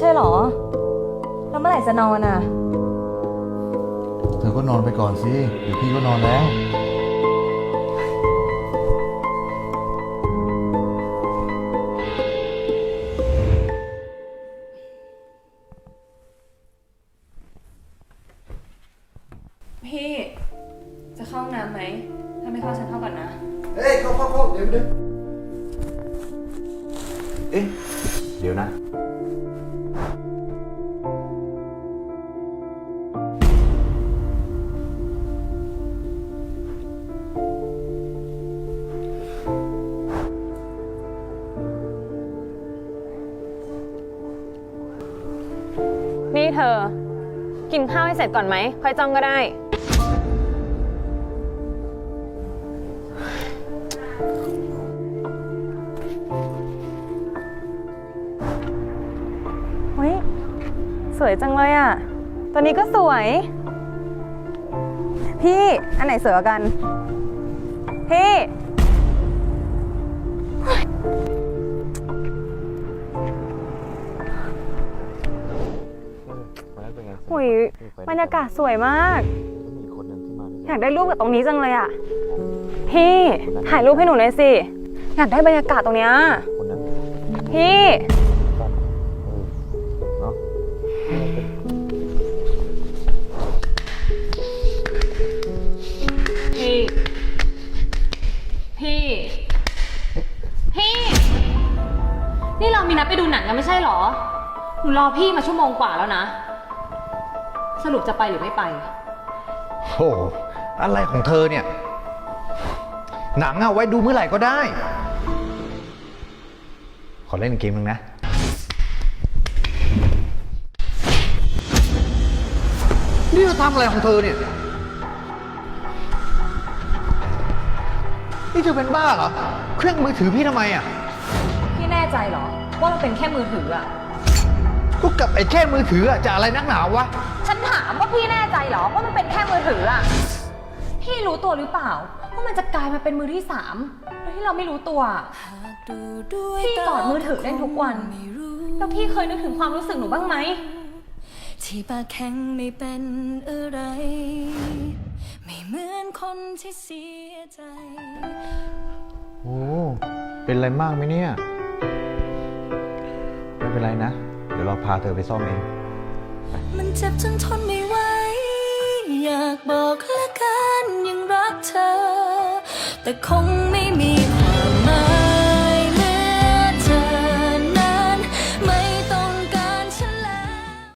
ใช่หรอ แล้วเมื่อไหร่จะนอนอะ เธอก็นอนไปก่อนสิเดี๋ยวพี่ก็นอนแล้ว พี่ จะเข้าห้องน้ำไหม ถ้าไม่เข้าฉันเข้าก่อนนะเอ้ยเข้าเข้าเข้าเดี๋ยวเดี๋ยวเอ๊ะ เดี๋ยวนะ นี่เธอ กินข้าวให้เสร็จก่อนไหม ค่อยจ้องก็ได้ เฮ้ย สวยจังเลยอะ ตัวนี้ก็สวย พี่ อันไหนสวยกว่ากัน พี่ หุยบรรยากาศสวยมากมีคนหนึ่งที่มาด้วยอยากได้รูปกับตรงนี้จังเลยอะ พี่ถ่ายรูปให้หนูหน่อยสิ อยากได้บรรยากาศตรงเนี้ยคนนั้นพี่เนาะพี่ พี่ พี่ นี่เรามีนัดไปดูหนังกันไม่ใช่เหรอ หนูรอพี่มาชั่วโมงกว่าแล้วนะ สรุปจะไปหรือไม่ไป โอ้อะไรของเธอเนี่ย หนังอะไว้ดูเมื่อไหร่ก็ได้ ขอเล่นเกมนึงนะ นี่เธอทำอะไรของเธอเนี่ย นี่เธอเป็นบ้าเหรอ เครื่องมือถือพี่ทำไมอะพี่แน่ใจเหรอ ว่ามันเป็นแค่มือถืออะ ก็กับไอ้แค่มือถืออะจะอะไรนักหนาวะ ฉันถามว่าพี่แน่ใจเหรอว่ามันเป็นแค่มือถืออะพี่รู้ตัวหรือเปล่าว่ามันจะกลายมาเป็นมือที่สามโดยที่เราไม่รู้ตัว พี่กอดมือถือเล่นทุกวัน แล้วพี่เคยนึกถึงความรู้สึกหนูบ้างไหม ที่ปากแข็งไม่เป็นอะไร ไม่เหมือนคนที่เสียใจ โอ้ เป็นอะไรมากไหมเนี่ย ไม่เป็นไรนะเดี๋ยวเราพาเธอไปซ่อมเอง มันเจ็บจนทนไม่ไหว อยากบอกละกันยังรักเธอ แต่คงไม่มี